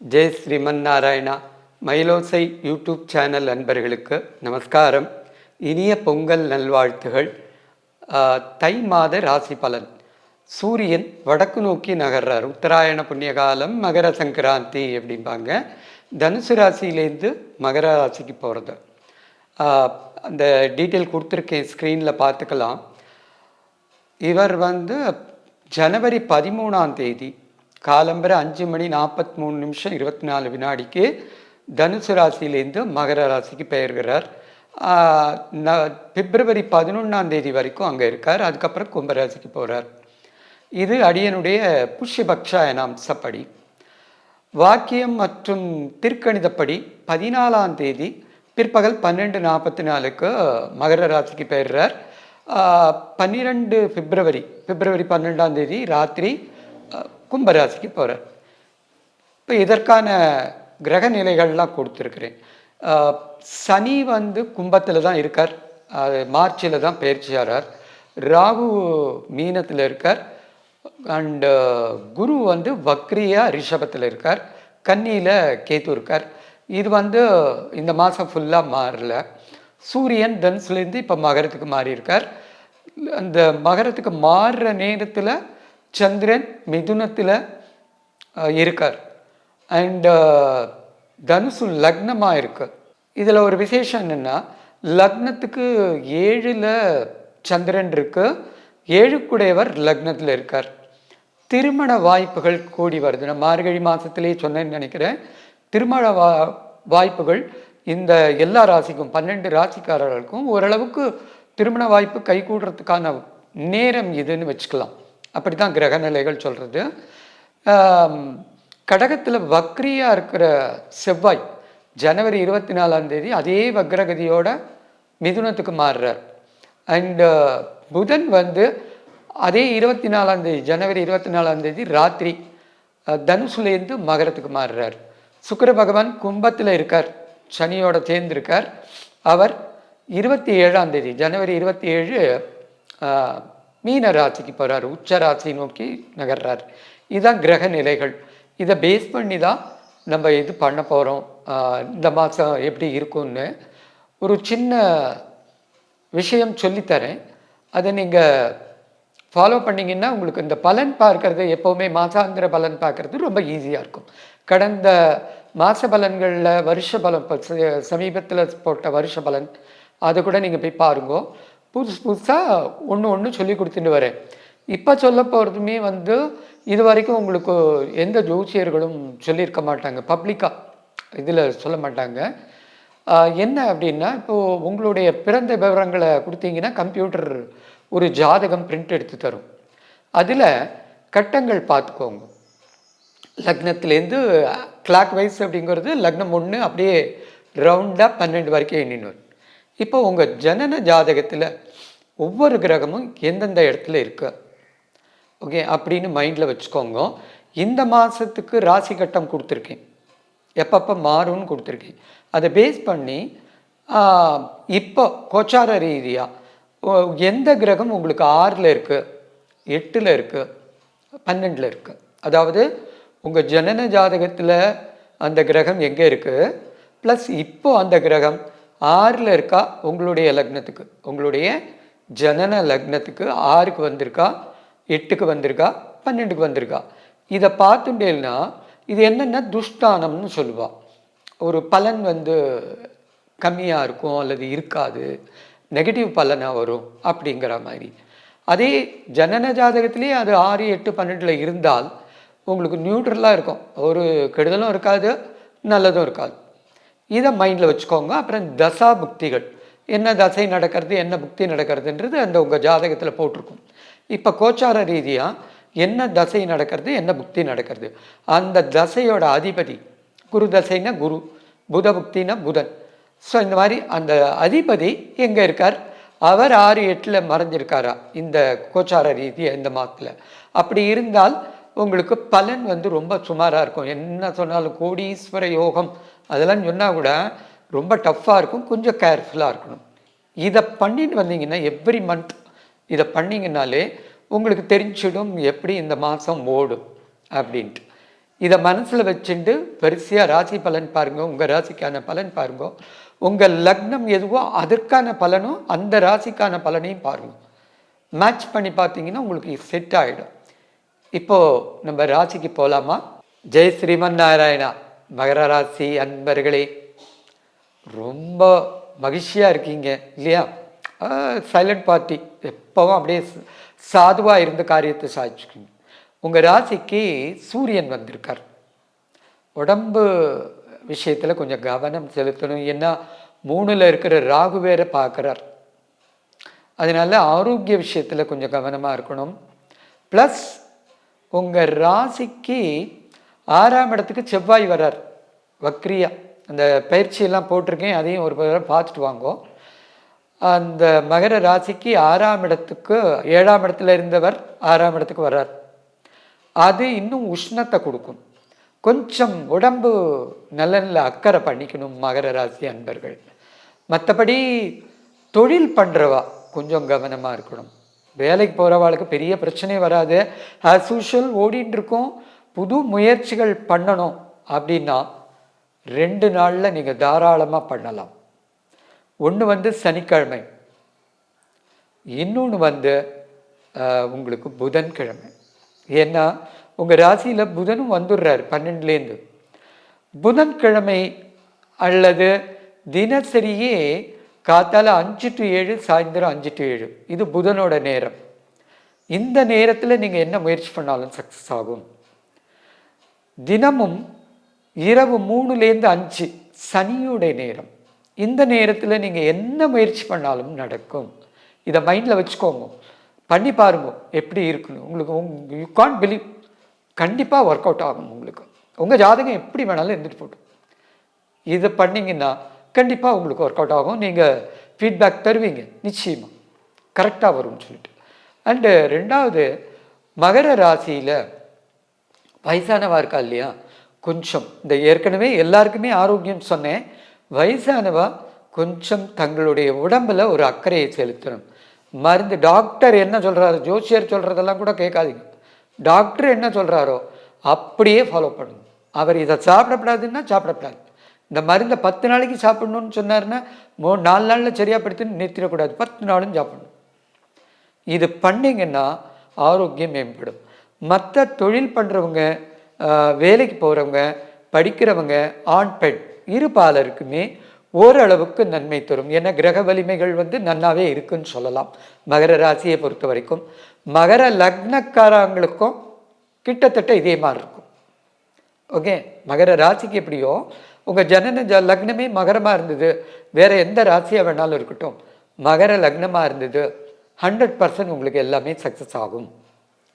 Jai Sriman Narayana Mayilosai YouTube channel அன்பர்களுக்கு நமஸ்காரம். இனிய பொங்கல் நல்வாழ்த்துகள். தை மாத ராசி பலன். சூரியன் வடக்கு நோக்கி நகர்றார். உத்தராயண புண்ணிய காலம் மகர சங்கராந்தி அப்படிம்பாங்க. தனுசு ராசியிலேருந்து மகர ராசிக்கு போகிறது அந்த டீட்டெயில் கொடுத்துருக்கேன் ஸ்க்ரீனில் பார்த்துக்கலாம். இவர் வந்து ஜனவரி பதிமூணாம் தேதி காலம்பரை அஞ்சு மணி நாற்பத்தி மூணு நிமிஷம் இருபத்தி நாலு வினாடிக்கு தனுசு ராசியிலேருந்து மகர ராசிக்கு பெயர்கிறார் ந- பிப்ரவரி பதினொன்றாம் தேதி வரைக்கும் அங்கே இருக்கார். அதுக்கப்புறம் கும்பராசிக்கு போகிறார் இது அடியனுடைய புஷ்யபக்ஷா என அம்சப்படி வாக்கியம் மற்றும் திருக்கணிதப்படி பதினாலாம் தேதி பிற்பகல் பன்னெண்டு நாற்பத்தி நாலுக்கு மகர ராசிக்கு பெயர்றார் பன்னிரெண்டு பிப்ரவரி பிப்ரவரி பன்னெண்டாம் தேதி ராத்திரி கும்பராசிக்கு போகிறார் இப்போ இதற்கான கிரக நிலைகள்லாம் கொடுத்துருக்குறேன். சனி வந்து கும்பத்தில் தான் இருக்கார். அது மார்ச்சில் தான் பயிற்சியாகிறார் ராகு மீனத்தில் இருக்கார். அண்டு குரு வந்து வக்ரியா ரிஷபத்தில் இருக்கார். கன்னியில் கேத்து இருக்கார். இது வந்து இந்த மாதம் ஃபுல்லாக மாறல. சூரியன் தனுசுலேருந்து இப்போ மகரத்துக்கு மாறி இருக்கார் அந்த மகரத்துக்கு மாறுற நேரத்தில் சந்திரன் மிதுனத்தில் இருக்கார். அண்ட் தனுசு லக்னமாக இருக்கு. இதில் ஒரு விசேஷம் என்னென்னா லக்னத்துக்கு ஏழில் சந்திரன் இருக்கு. ஏழுக்குடையவர் லக்னத்தில் இருக்கார். திருமண வாய்ப்புகள் கூடி வருது. நான் மார்கழி மாதத்திலேயே சொன்னேன்னு நினைக்கிறேன். திருமண வா வாய்ப்புகள் இந்த எல்லா ராசிக்கும் பன்னெண்டு ராசிக்காரர்களுக்கும் ஓரளவுக்கு திருமண வாய்ப்பு கைகூடுறதுக்கான நேரம் இதுன்னு வச்சுக்கலாம். அப்படி தான் கிரக நிலைகள் சொல்கிறது கடகத்தில் வக்ரியாக இருக்கிற செவ்வாய் ஜனவரி இருபத்தி நாலாம் தேதி அதே வக்ரகதியோட மிதுனத்துக்கு மாறுறார். அண்டு புதன் வந்து அதே இருபத்தி நாலாம் தேதி ஜனவரி இருபத்தி நாலாம் தேதி ராத்திரி தனுசுலேருந்து மகரத்துக்கு மாறுறார். சுக்கர பகவான் கும்பத்தில் இருக்கார் சனியோட சேர்ந்திருக்கார். அவர் இருபத்தி ஏழாம் தேதி ஜனவரி இருபத்தி ஏழு மீன ராசிக்கு போகிறார் உச்ச ராசி நோக்கி நகர்றார். இதுதான் கிரக நிலைகள். இதை பேஸ் பண்ணி தான் நம்ம இது பண்ண போகிறோம் இந்த மாதம் எப்படி இருக்கும்னு ஒரு சின்ன விஷயம் சொல்லித்தரேன். அதை நீங்கள் ஃபாலோ பண்ணிங்கன்னா உங்களுக்கு இந்த பலன் பார்க்கறது எப்போவுமே மாசாந்திர பலன் பார்க்கறது ரொம்ப ஈஸியாக இருக்கும். கடந்த மாச பலன்களில் வருஷ பலன் இப்போ சமீபத்தில் போட்ட வருஷ பலன் அதை கூட நீங்கள் போய் பாருங்க. புதுசு புதுசாக ஒன்று ஒன்று சொல்லி கொடுத்துட்டு வரேன். இப்போ சொல்ல போகிறதுமே வந்து இது வரைக்கும் உங்களுக்கு எந்த ஜோசியர்களும் சொல்லியிருக்க மாட்டாங்க. பப்ளிக்காக இதில் சொல்ல மாட்டாங்க. என்ன அப்படின்னா இப்போது உங்களுடைய பிறந்த விவரங்களை கொடுத்தீங்கன்னா கம்ப்யூட்டர் ஒரு ஜாதகம் பிரிண்ட் எடுத்து தரும். அதில் கட்டங்கள் பார்த்துக்கோங்க. லக்னத்துலேருந்து கிளாக் வைஸ் அப்படிங்கிறது லக்னம் ஒன்று அப்படியே ரவுண்டாக பன்னெண்டு வரைக்கும் எண்ணின்னு வரும் இப்போ உங்கள் ஜனன ஜாதகத்தில் ஒவ்வொரு கிரகமும் எந்தெந்த இடத்துல இருக்கு? ஓகே அப்படின்னு மைண்டில் வச்சுக்கோங்க. இந்த மாதத்துக்கு ராசி கட்டம் கொடுத்துருக்கேன். எப்பப்போ மாறும்னு கொடுத்துருக்கேன். அதை பேஸ் பண்ணி இப்போ கோச்சார ரீதியாக எந்த கிரகம் உங்களுக்கு ஆறில் இருக்குது எட்டில் இருக்குது பன்னெண்டில் இருக்குது அதாவது உங்கள் ஜனன ஜாதகத்தில் அந்த கிரகம் எங்கே இருக்குது ப்ளஸ் இப்போ அந்த கிரகம் ஆறில் இருக்கா? உங்களுடைய லக்னத்துக்கு. உங்களுடைய ஜனன லக்னத்துக்கு ஆறுக்கு வந்திருக்கா? எட்டுக்கு வந்திருக்கா? பன்னெண்டுக்கு வந்திருக்கா? இதை பார்த்துட்டேன்னா இது என்னென்னா துஷ்டானம்னு சொல்லுவாள் ஒரு பலன் வந்து கம்மியாக இருக்கும் அல்லது இருக்காது. நெகட்டிவ் பலனாக வரும் அப்படிங்கிற மாதிரி. அதே ஜனன ஜாதகத்திலே அது ஆறு எட்டு பன்னெண்டில் இருந்தால் உங்களுக்கு நியூட்ரலாக இருக்கும். ஒரு கெடுதலும் இருக்காது நல்லதும் இருக்காது. இதை மைண்டில் வச்சுக்கோங்க. அப்புறம் தசா புக்திகள். என்ன தசை நடக்கிறது என்ன புக்தி நடக்கிறதுன்றது அந்த உங்கள் ஜாதகத்தில் போட்டிருக்கும். இப்போ கோச்சார ரீதியாக என்ன தசை நடக்கிறது என்ன புக்தி நடக்கிறது? அந்த தசையோட அதிபதி குரு தசைன்னா குரு புத புக்தினா புதன். ஸோ இந்த மாதிரி அந்த அதிபதி எங்கே இருக்கார்? அவர் ஆறு எட்டில் மறைஞ்சிருக்காரா? இந்த கோச்சார ரீதியாக இந்த மாதத்தில். அப்படி இருந்தால் உங்களுக்கு பலன் வந்து ரொம்ப சுமாராக இருக்கும். என்ன சொன்னாலும் கோடீஸ்வர யோகம் அதெல்லாம் சொன்னால் கூட ரொம்ப டஃப்பாக இருக்கும் கொஞ்சம் கேர்ஃபுல்லாக இருக்கணும். இதை பண்ணிட்டு வந்தீங்கன்னா எவ்ரி மந்த் இதை பண்ணீங்கன்னாலே உங்களுக்கு தெரிஞ்சிடும் எப்படி இந்த மாதம் ஓடும் அப்படின்ட்டு. இதை மனசில் வச்சுட்டு பெருசியாக ராசி பலன் பாருங்கள் உங்கள் ராசிக்கான பலன் பாருங்க. உங்கள் லக்னம் எதுவோ அதற்கான பலனும் அந்த ராசிக்கான பலனையும் பாருங்க. மேட்ச் பண்ணி பார்த்தீங்கன்னா உங்களுக்கு செட் ஆகிடும் இப்போது நம்ம ராசிக்கு போகலாமா ஜெய் ஸ்ரீமன் நாராயணா. மகர ராசி அன்பர்களே ரொம்ப மகிழ்ச்சியாக இருக்கீங்க இல்லையா? சைலண்ட் பார்ட்டி எப்போவும் அப்படியே சாதுவாக இருந்த காரியத்தை சாதிச்சுக்கீங்க உங்கள் ராசிக்கு சூரியன் வந்திருக்கார். உடம்பு விஷயத்தில் கொஞ்சம் கவனம் செலுத்தணும். ஏன்னா மூணில் இருக்கிற ராகு வேற பார்க்குறார் அதனால் ஆரோக்கிய விஷயத்தில் கொஞ்சம் கவனமாக இருக்கணும். ப்ளஸ் உங்கள் ராசிக்கு ஆறாம் இடத்துக்கு செவ்வாய் வரார் வக்ரியா. அந்த பயிற்சியெல்லாம் போட்டிருக்கேன். அதையும் ஒரு பார்த்துட்டு வாங்கோ. அந்த மகர ராசிக்கு ஆறாம் இடத்துக்கு ஏழாம் இடத்துல இருந்தவர் ஆறாம் இடத்துக்கு வர்றார். அது இன்னும் உஷ்ணத்தை கொடுக்கும். கொஞ்சம் உடம்பு நல்ல நல்ல அக்கறை பண்ணிக்கணும் மகர ராசி அன்பர்கள். மற்றபடி தொழில் பண்ணுறவா கொஞ்சம் கவனமாக இருக்கணும். வேலைக்கு போகிறவாளுக்கு பெரிய பிரச்சனை வராது. ஆஸ் யூஷுவல் ஓடின்னு இருக்கும். புது முயற்சிகள் பண்ணணும் அப்படின்னா ரெண்டு நாளில் நீங்கள் தாராளமாக பண்ணலாம். ஒன்று வந்து சனிக்கிழமை. இன்னொன்று வந்து உங்களுக்கு புதன்கிழமை. ஏன்னா உங்கள் ராசியில் புதனும் வந்துடுறாரு பன்னெண்டுலேருந்து புதன்கிழமை அல்லது தினசரியே காத்தால அஞ்சு டு ஏழு சாயந்தரம் அஞ்சு டு ஏழு. இது புதனோட நேரம். இந்த நேரத்தில் நீங்கள் என்ன முயற்சி பண்ணாலும் சக்ஸஸ் ஆகும். தினமும் இரவு மூணுலேருந்து அஞ்சு சனியுடைய நேரம். இந்த நேரத்தில் நீங்கள் என்ன முயற்சி பண்ணாலும் நடக்கும். இதை மைண்டில் வச்சுக்கோங்க. பண்ணி பாருங்க. எப்படி இருக்குன்னு. உங்களுக்கு உங் யூ கான்ட் பிலீவ் கண்டிப்பாக ஒர்க் அவுட் ஆகும் உங்களுக்கு. உங்கள் ஜாதகம் எப்படி வேணாலும் இருந்துட்டு போட்டும். இதை பண்ணிங்கன்னா கண்டிப்பாக உங்களுக்கு ஒர்க் அவுட் ஆகும். நீங்கள் ஃபீட்பேக் தருவீங்க. நிச்சயமாக கரெக்டாக வரும்னு சொல்லிட்டு. அண்டு ரெண்டாவது மகர ராசியில் வயசானவா இருக்கா இல்லையா? கொஞ்சம். இந்த ஏற்கனவே எல்லாருக்குமே ஆரோக்கியம் சொன்னேன். வயசானவா கொஞ்சம் தங்களுடைய உடம்புல ஒரு அக்கறையை செலுத்தணும். மருந்து டாக்டர் என்ன சொல்கிறாரு ஜோசியர் சொல்கிறதெல்லாம் கூட கேட்காதீங்க. டாக்டர் என்ன சொல்கிறாரோ அப்படியே ஃபாலோ பண்ணணும் அவர் இதை சாப்பிடக்கூடாதுன்னா சாப்பிடக்கூடாது இந்த மருந்தை பத்து நாளைக்கு சாப்பிடணும்னு சொன்னார்னா மூணு நாலு நாளில் சரியாக படுத்துன்னு நிறுத்திடக்கூடாது. பத்து நாளும் சாப்பிடணும். இது பண்ணிங்கன்னா ஆரோக்கியம் மேம்படும். மற்ற தொழில் பண்ணுறவங்க வேலைக்கு போகிறவங்க படிக்கிறவங்க ஆண் பெண் இரு பாலருக்குமே ஓரளவுக்கு நன்மை தரும். ஏன்னா கிரக வலிமைகள் வந்து நன்னாவே இருக்குன்னு சொல்லலாம். மகர ராசியை பொறுத்த வரைக்கும். மகர லக்னக்காரங்களுக்கும் கிட்டத்தட்ட இதே மாதிரி இருக்கும். ஓகே? மகர ராசிக்கு எப்படியோ உங்கள் ஜனன ஜ லக்னமே மகரமாக இருந்தது. வேற எந்த ராசியாக வேணாலும் இருக்கட்டும். மகர லக்னமாக இருந்தது. ஹண்ட்ரட் பர்சன்ட் உங்களுக்கு எல்லாமே சக்ஸஸ் ஆகும்.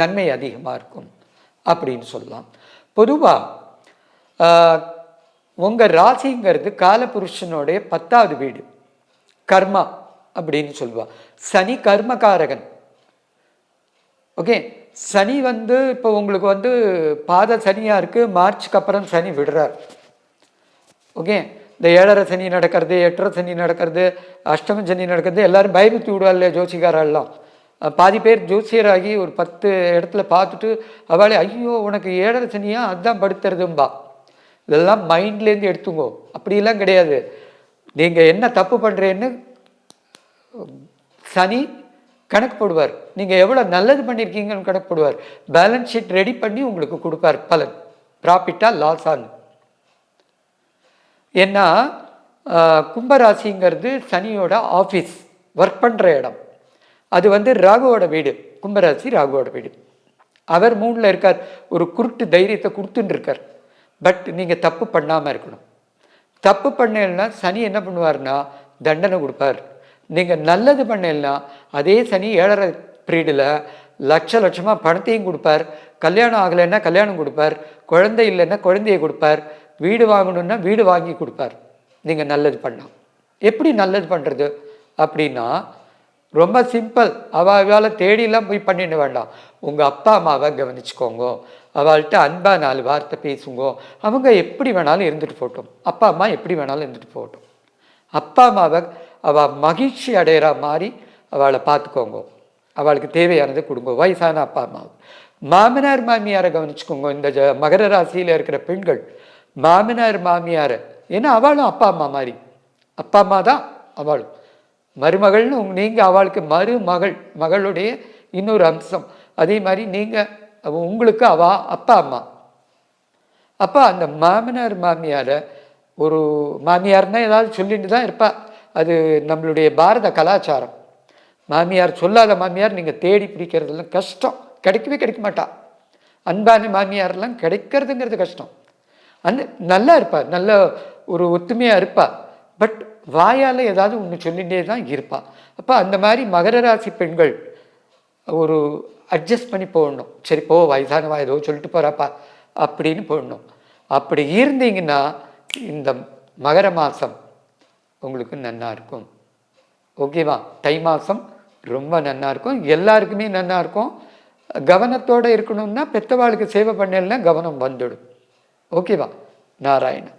நன்மை அதிகமாக இருக்கும் அப்படின்னு சொல்லலாம். பொதுவாக உங்கள் ராசிங்கிறது காலபுருஷனுடைய பத்தாவது வீடு. கர்மா அப்படின்னு சொல்லுவா. சனி கர்மகாரகன். ஓகே? சனி வந்து இப்போ உங்களுக்கு வந்து பாத சனியாக இருக்குது மார்ச்சுக்கு அப்புறம் சனி விடுறார். ஓகே? இந்த ஏழரை சனி நடக்கிறது எட்டரை சனி நடக்கிறது அஷ்டம சனி நடக்கிறது எல்லோரும் பயமுத்தி விடுவாள்ல ஜோசிகாரெல்லாம்? பாதி பேர் ஜோசியராகி ஒரு பத்து இடத்துல பார்த்துட்டு அவளே ஐயோ உனக்கு ஏழரை சனியா? அதுதான் படுத்துறதும்பா. இதெல்லாம் மைண்ட்லேருந்து எடுத்துங்கோ. அப்படிலாம் கிடையாது. நீங்கள் என்ன தப்பு பண்ணுறேன்னு சனி கணக்கு போடுவார். நீங்கள் எவ்வளோ நல்லது பண்ணியிருக்கீங்கன்னு கணக்கு போடுவார். பேலன்ஸ் ஷீட் ரெடி பண்ணி உங்களுக்கு கொடுப்பார் பலன். ப்ராஃபிட்டா லாஸான்னு ஏன்னா கும்பராசிங்கிறது சனியோட ஆஃபீஸ் ஒர்க் பண்ணுற இடம். அது வந்து ராகுவோட வீடு கும்பராசி ராகுவோட வீடு. அவர் மூணில் இருக்கார். ஒரு குருட்டு தைரியத்தை கொடுத்துட்டு இருக்கார். பட் நீங்கள் தப்பு பண்ணாமல் இருக்கணும். தப்பு பண்ணலைன்னா சனி என்ன பண்ணுவார்னா தண்டனை கொடுப்பார். நீங்கள் நல்லது பண்ணலைன்னா அதே சனி ஏழரை பீரியடில் லட்ச லட்சமாக பணத்தையும் கொடுப்பார். கல்யாணம் ஆகலைன்னா கல்யாணம் கொடுப்பார். குழந்தை இல்லைன்னா குழந்தைய கொடுப்பார். வீடு வாங்கணுன்னா வீடு வாங்கி கொடுப்பார். நீங்கள் நல்லது பண்ணலாம். எப்படி நல்லது பண்ணுறது அப்படின்னா ரொம்ப சிம்பிள். அவளால் தேடிலாம் போய் பண்ணிட வேண்டாம். உங்கள் அப்பா அம்மாவை கவனிச்சுக்கோங்க. அவள்கிட்ட அன்பா நாலு வார்த்தை பேசுங்க. அவங்க எப்படி வேணாலும் இருந்துட்டு போகட்டும். அப்பா அம்மா எப்படி வேணாலும் இருந்துட்டு போகட்டும். அப்பா அம்மாவை அவள் மகிழ்ச்சி அடையிற மாதிரி அவளை பார்த்துக்கோங்க. அவளுக்கு தேவையானதை கொடுங்க. வயசான அப்பா அம்மாவை மாமனார் மாமியாரை கவனிச்சுக்கோங்க. இந்த ஜ- மகர ராசியில் இருக்கிற பெண்கள் மாமனார் மாமியாரை. ஏன்னா அவளும் அப்பா அம்மா மாதிரி. அப்பா அம்மா தான் அவளும். மருமகள்னு உங் நீங்கள் அவளுக்கு மருமகள் மகளுடைய இன்னொரு அம்சம். அதே மாதிரி நீங்கள் அவ- உங்களுக்கு அவா அப்பா அம்மா. அப்போ அந்த மாமனார் மாமியாரை ஒரு மாமியார்னா ஏதாவது சொல்லிட்டு தான் இருப்பா. அது நம்மளுடைய பாரத கலாச்சாரம். மாமியார் சொல்லாத மாமியார் நீங்கள் தேடி பிடிக்கிறதுலாம் கஷ்டம். கிடைக்கவே கிடைக்க மாட்டா. அன்பான மாமியார்லாம் கிடைக்கிறதுங்கிறது கஷ்டம். அந்த நல்லா இருப்பா. நல்ல ஒரு ஒத்துமையாக இருப்பா. பட் வாயால் ஏதாவது ஒன்று சொல்லிகிட்டே தான் இருப்பாள் அப்போ அந்த மாதிரி மகர ராசி பெண்கள் ஒரு அட்ஜஸ்ட் பண்ணி போடணும். சரி போ வயசானவா ஏதோ சொல்லிட்டு போகிறாப்பா அப்படின்னு போடணும். அப்படி இருந்தீங்கன்னா இந்த மகர மாதம் உங்களுக்கு நன்னா இருக்கும். ஓகேவா தை மாதம் ரொம்ப நன்னா இருக்கும். எல்லாருக்குமே நன்னா இருக்கும். கவனத்தோட இருக்கணும்னா பெத்தவாளுக்கு சேவை பண்ணலன்னா கவனம் வந்துடும். ஓகேவா நாராயணன்.